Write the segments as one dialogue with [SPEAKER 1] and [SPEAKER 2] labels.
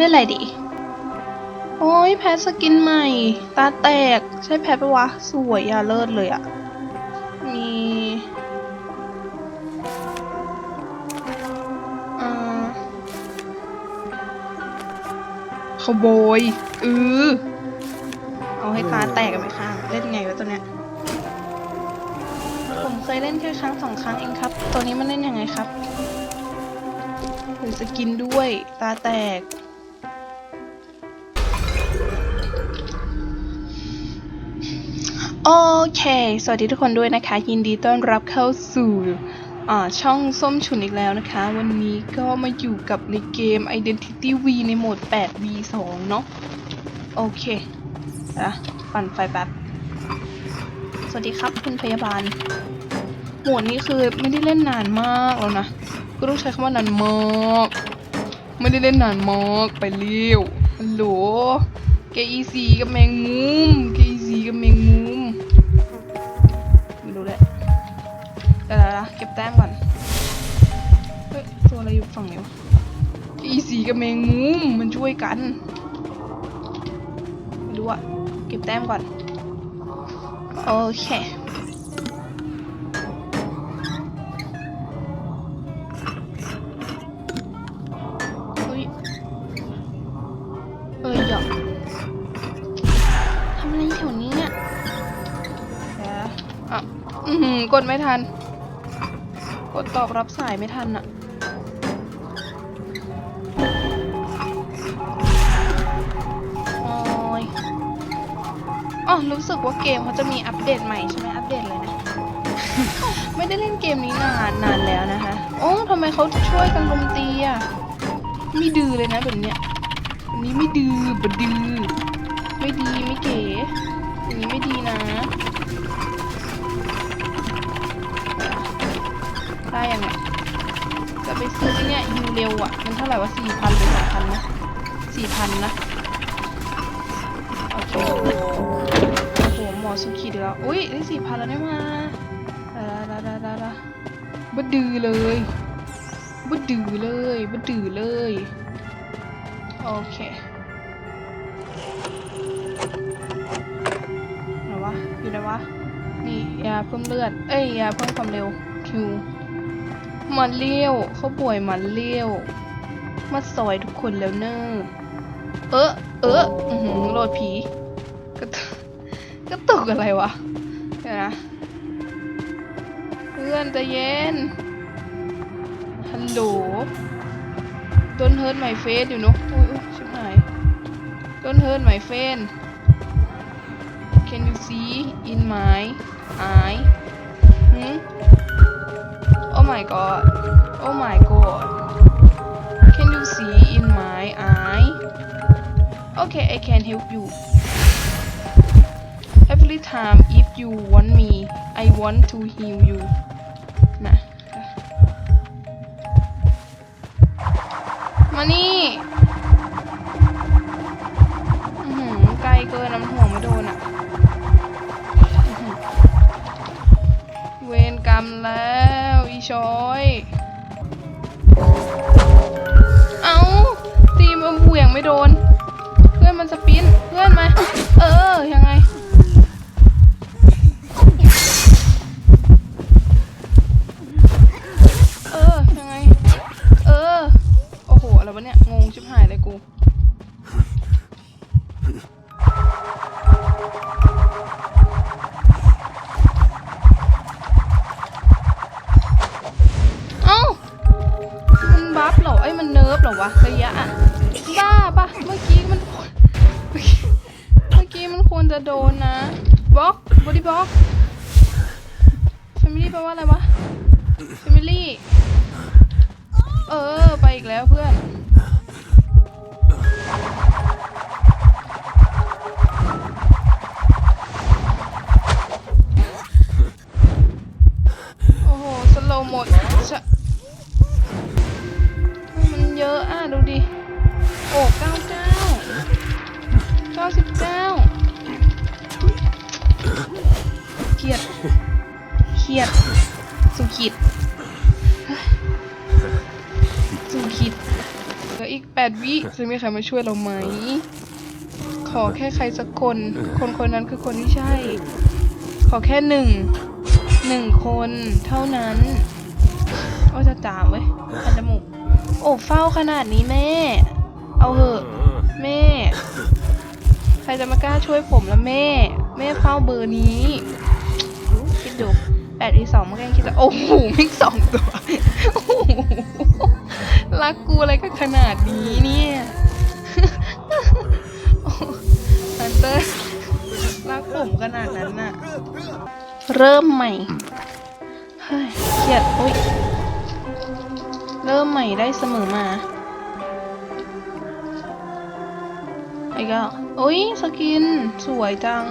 [SPEAKER 1] เล่นอะไรดี โอ้ยแพทสกินใหม่ ตาแตก ใช่แพทปะวะ สวยอะเลิศเลยอะมีอ่าขโบยเออเอาให้ตาแตกกันไหมข้างเล่นไงวะตัวเนี้ย ผมเคยเล่นแค่ครั้งสองครั้งเองครับ ตัวนี้มันเล่นยังไงครับหรือสกินด้วย ตาแตก โอเค สวัสดีทุกคนด้วยนะคะ ยินดีต้อนรับเข้าสู่อ่าช่องส้มฉุนอีกแล้วนะคะ วันนี้ก็มาอยู่กับในเกม Identity V ในโหมด 8v2 เนาะโอเคอะปั่นไฟแป๊บ สวัสดีครับคุณพยาบาล โหมดนี้คือไม่ได้เล่นนานมากแล้วนะ ก็ต้องใช้คำว่านานมาก ไม่ได้เล่นนานมากไปเร็วฮัลโหลเกอีซีกับแมงมุมเก ต้มก่อนเฮ้ยตัวอะไรอยู่ฝั่งนี้วะเกอีซีกับแมงมุมมันช่วยกันไม่รู้อะเก็บแต้มก่อน โอเคอุ้ยเอ้ยหยอกทำอะไรแถวนี้เนี่ยเดี๋ยวอะอือหือกดไม่ทัน กดตอบรับสายไม่ทันอะโอ้ยอ๋อรู้สึกว่าเกมเขาจะมีอัปเดตใหม่ใช่ไหมอัปเดตเลยนะ ไม่ได้เล่นเกมนี้นานนานแล้วนะคะ โอ้ทำไมเขาช่วยกันลุมตีอะไม่ดื้อเลยนะแบบเนี้ยแบบนี้ไม่ดื้อบดดื้อไม่ดีไม่เก๋ อยู่เร็วอะ มันเท่าไหร่วะสี่พันหรือสองพันนะสี่พันนะ โอเค โอ้โห หมอสุขีดแล้วอุ้ยได้สี่พันแล้วเนี่ยมาดาดาดาดาดาบดือเลยบดือเลยบดือเลย โอเคไหนวะ อยู่ไหนวะ นี่ยาเพิ่มเลือด เอ้ยยาเพิ่มความเร็วคิว มันเลี้ยวเขาป่วยมันเลี้ยว มาซอยทุกคนแล้วเนอะเออเอออือหือโหลดผีกระตุกกระตุกอะไรวะเดี๋ยวนะเพื่อนใจเย็นฮัลโหล Don't hurt my face อยู่เนอะอุ้ยอุ้ยชิบหาย Don't hurt my face Can you see in my eye Oh my god Oh my god Can you see in my eye Okay I can help you Every time if you want me I want to heal you นะมานี่อื้อหือไกลเกินน้ำห่วงไม่โดนอะ เวรกรรมแล้ว ชอย เอาตีมันเหวี่ยงไม่โดน เพื่อนมันสปิน ร์ฟเหรอวะระยะอะบ้าปะเมื่อกี้มันเมื่อกี้มันควรจะโดนนะบล็อกบอดี้บล็อกแฟมิลี่แปลว่าอะไรวะแฟมิลี่เออ ไปอีกแล้วเพื่อนโอ้โหสโลหมด โอ้เก้าเก้าเก้าสิบเก้าเครียดเครียด สุขิดสุขิดเหลืออีกแปดวิจะมีใครมาช่วยเราไหม ขอแค่ใครสักคน คนคนนั้นคือคนที่ใช่ ขอแค่หนึ่งหนึ่งคนเท่านั้นโอ้จะจ่าเว้ยคันจมูกโอ้เฝ้าขนาดนี้แม่ เอาเหอะ แม่ ใครจะมากล้าช่วยผมละแม่ แม่เฝ้าเบอร์นี้ คิดดูแปดอีสองมันก็ยังคิดว่าโอ้โหมิกสองตัวโอ้โหรักกูอะไรกันขนาดนี้เนี่ยโอ้ฮันเตอร์รักผมขนาดนั้นน่ะ เริ่มใหม่เฮ้ยเครียดโอ๊ยเริ่มใหม่ได้เสมอมา อ้ก็โอ๊ยสกินสวยจัง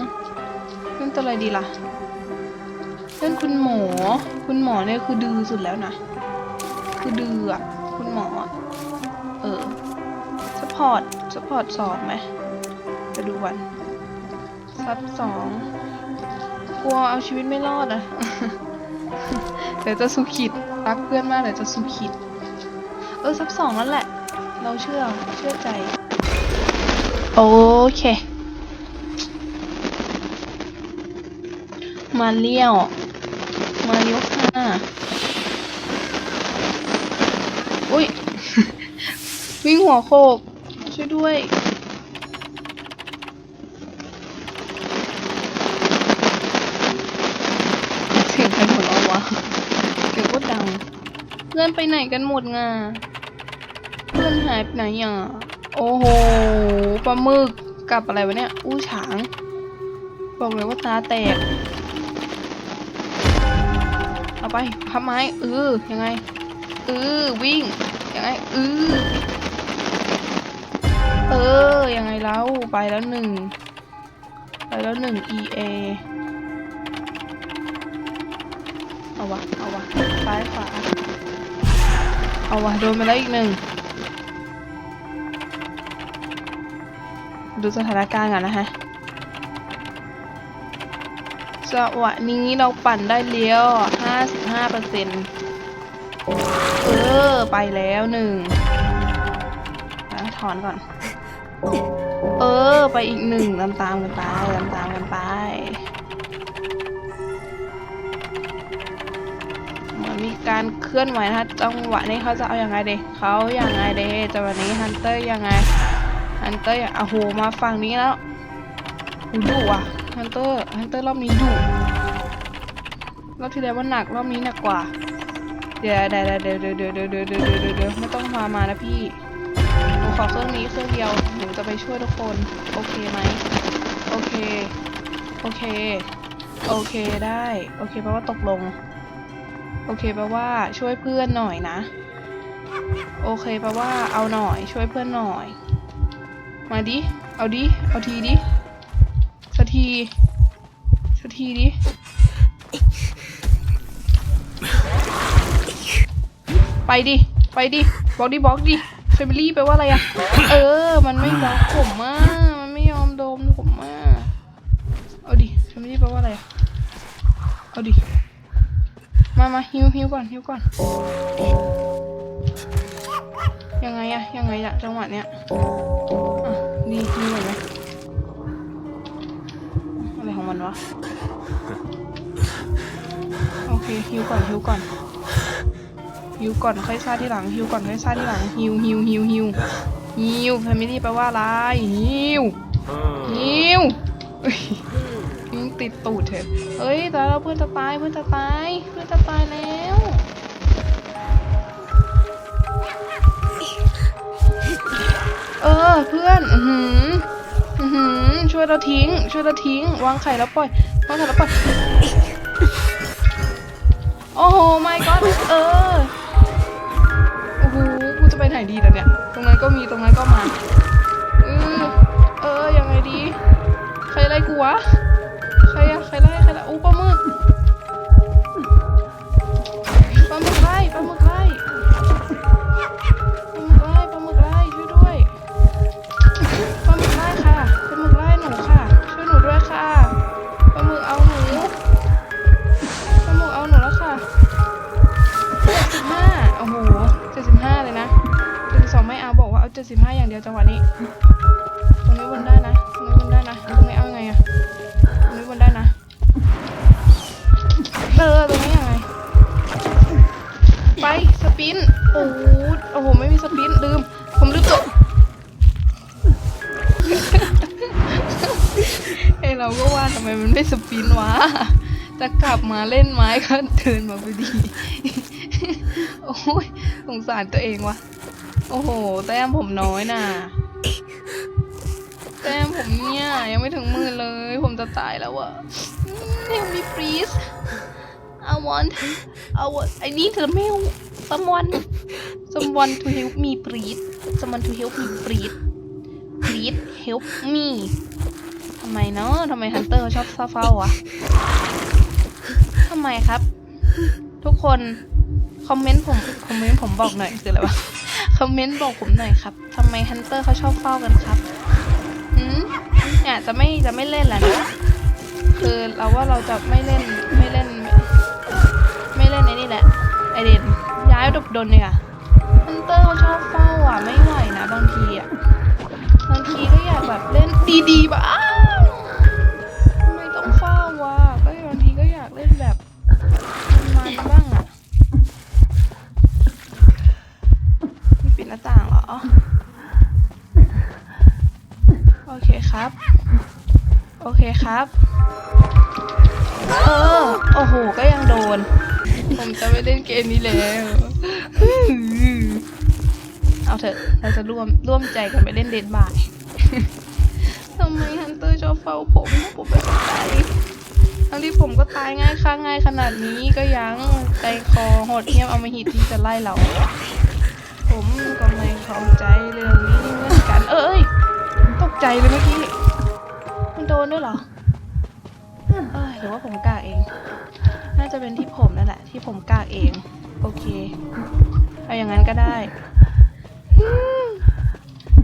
[SPEAKER 1] เล่นตัวอะไรดีล่ะเล่นคุณหมอ คุณหมอเนี่ยคือดื้อสุดแล้วนะ คือดื้ออะคุณหมอ เออสปอร์ตสปอร์ตสองไหมจะดูวันซับสองกลัวเอาชีวิตไม่รอดอะเดี๋ยวจะสุขิดรักเพื่อนมากเดี๋ยวจะสุขิด เออซับสองนั่นแหละ เราเชื่อเชื่อใจ โอเค มาเลี้ยว มาเลี้ยวค่ะอุ้ย วิ่งหัวโคก ช่วยด้วยเสียงใครหัวเราะวะเสียงก็ดังเพื่อนไปไหนกันหมดงาเพื่อนหายไปไหนอะ โอ้โหปลาหมึกกับอะไรวะเนี่ย อู้ฉาง บอกเลยว่าตาแตก เอาไปพับไม้เออยังไงเออวิ่งยังไงเออเออยังไงแล้วไปแล้วหนึ่งไปแล้วหนึ่ง EA เอาวะเอาวะซ้ายขวาเอาวะโดนไปแล้วอีกหนึ่ง ดูสถานการณ์ก่อนนะฮะจังหวะนี้เราปั่นได้เลี้ยว 55เปอร์เซ็นต์เออ ไปแล้วหนึ่งถอนก่อน เออ ไปอีกหนึ่งตามตามๆกันไปตามตามๆกันไป เหมือนมีการเคลื่อนไหวนะจังหวะนี้เขาจะเอาอยัางไงเดเขาอย่างไงเดจังหวะนี้ฮันเตอร์อยังไง ฮันเตอร์อย่างโอ้โหมาฝั่งนี้แล้วดุอะฮันเตอร์ฮันเตอร์รอบนี้ดุรอบที่แล้วมันหนักรอบนี้หนักกว่า เดี๋ยวเดี๋ยวเดี๋ยวเดี๋ยวเดี๋ยวเดี๋ยวเดี๋ยวเดี๋ยวเดี๋ยวเดี๋ยวไม่ต้องพามานะพี่หนูขอเครื่องนี้เครื่องเดียวหนูจะไปช่วยทุกคนโอเคไหมโอเคโอเคโอเคได้โอเคแปลว่าตกลง โอเคแปลว่าช่วยเพื่อนหน่อยนะ โอเคแปลว่าเอาหน่อยช่วยเพื่อนหน่อย มาดิ เอาดิ เอาทีดิสักทีสักทีดิ ไปดิ ไปดิ บล็อกดิ บล็อกดิเฟมิลี่แปลว่าอะไรอะเออ มันไม่บล็อกผมมากมันไม่ยอมโดมผมมากเอาดิเฟมิลี่แปลว่าอะไรอะเอาดิ มามาฮิวฮิวก่อนฮิวก่อน ยังไงอะยังไงอะจังหวะเนี้ย อะดีฮิวหน่อไหมอะไรของมันวะ โอเคฮิวก่อนฮิวก่อนฮิวก่อนค่อยซาที่หลังฮิวก่อนค่อยซาที่หลังฮิวฮิวฮิวฮิวฮิวแฟมิลี่แปลว่าอะไรฮิวฮิวเอ้ยยิงติดตูดเถอะเฮ้ยแต่เราเพื่อนจะตายเพื่อนจะตายเพื่อนจะตายแล้ว เออ เพื่อน อือหือ อือหือ ช่วยเราทิ้ง ช่วยเราทิ้ง วางไข่แล้วปล่อยวางไข่แล้วปล่อย โอ้โห my god เออ โอ้โห กูจะไปไหนดีล่ะเนี่ย ตรงนั้นก็มีตรงนั้นก็มาเออเออ ยังไงดี ใครไล่กูวะ ใครอะใครไล่ใครไล่อู้ปลาหมึก 75 อย่างเดียวจังหวะนี้ ตรงนี้วนได้นะ ตรงนี้วนได้นะ ตรงนี้เอาไงอะตรงนี้วนได้นะ เออ ตรงนี้ยังไง ไป สปิน โอ้โห โอ้โห ไม่มีสปิน ลืม ผมลืมตัวไอเราก็ว่าทำไมมันไม่สปินวะ จะกลับมาเล่นไม้ก็เดินมาพอดี โอ้ยสงสารตัวเองวะ โอ้โห แต้มผมน้อยน่ะ แต้มผมเนี่ย ยังไม่ถึงหมื่นเลย ผมจะตายแล้วอะเฮลมี please I want I want I need the milk someone someone to help me please someone to help me please please help me ทำไมเนาะทำไมฮันเตอร์เขาชอบเฝ้าๆอะทำไมครับ ทุกคน คอมเมนต์ผม คอมเมนต์ผมบอกหน่อยคืออะไรวะ คอมเมนต์บอกผมหน่อยครับทำไมฮันเตอร์เขาชอบเฝ้ากันครับอืมเนี่ยจะไม่จะไม่เล่นแล้วนะคือเราว่าเราจะไม่เล่นไม่เล่น ไม่เล่นในนี่แหละไอเดนย้ายดบดนเนี่ยฮันเตอร์เขาชอบเฝ้าอะไม่ไหวนะบางทีอะบางทีก็อยากแบบเล่นดีๆบ้าง โอเคครับ โอเคครับ เออ โอ้โห ก็ยังโดน ผมจะไม่เล่นเกมนี้แล้ว เอาเถอะ เราจะร่วมร่วมใจกันไปเล่นเดนบายทำไมฮันเตอร์ชอบเฝ้าผมผมไม่เข้าใจทั้งที่ผมก็ตายง่ายค่าง่ายขนาดนี้ก็ยังใจคอโหดเหี้ยมเอามาหิดที่จะไล่เรา ผมก็ไม่เข้าใจ ใจเลยเมื่อกี้ มันโดนด้วยเหรอเอ้ยหรือว่าผมกากเอง น่าจะเป็นที่ผมนั่นแหละ ที่ผมกากเอง โอเค เอาอย่างนั้นก็ได้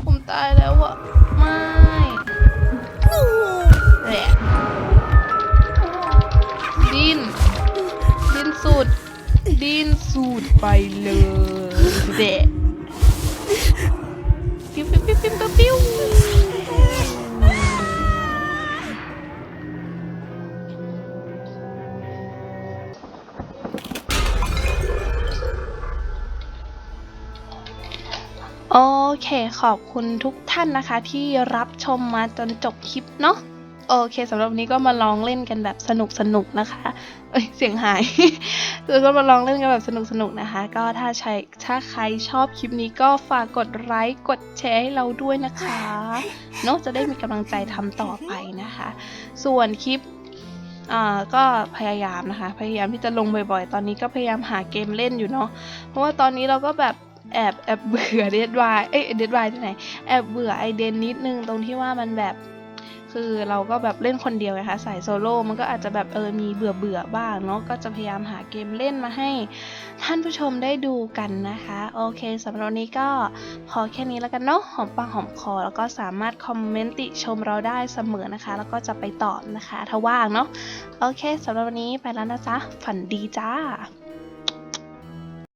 [SPEAKER 1] ผมตายแล้วอะไม่แหละดิน ดินสุด ดินสูดไปเลยเดะ เค ขอบคุณทุกท่านนะคะ ที่รับชมมาจนจบคลิปเนาะโอเคสำหรับวันนี้ก็มาลองเล่นกันแบบสนุกสนุกนะคะเอ้ยเสียงหายคือก็มาลองเล่นกันแบบสนุกสนุกนะคะ ก็ถ้าใครถ้าใครชอบคลิปนี้ก็ฝากกดไลค์กดแชร์ให้เราด้วยนะคะเนาะจะได้มีกำลังใจทำต่อไปนะคะ ส่วนคลิปอ่าก็พยายามนะคะ พยายามที่จะลงบ่อยๆ ตอนนี้ก็พยายามหาเกมเล่นอยู่เนาะเพราะว่าตอนนี้เราก็แบบ แอบแอบเบื่อเดดวายเอ้ยเดดวายที่ไหนแอบเบื่อไอเดนนิดนึงตรงที่ว่ามันแบบคือเราก็แบบเล่นคนเดียวไงคะสายโซโล่มันก็อาจจะแบบเออมีเบื่อเบื่อบ้างเนาะก็จะพยายามหาเกมเล่นมาให้ท่านผู้ชมได้ดูกันนะคะ โอเคสำหรับวันนี้ก็พอแค่นี้แล้วกันเนาะหอมปากหอมคอ แล้วก็สามารถคอมเมนต์ติชมเราได้เสมอนะคะ แล้วก็จะไปตอบนะคะ ถ้าว่างเนาะโอเคสำหรับวันนี้ไปแล้วนะจ๊ะฝันดีจ้า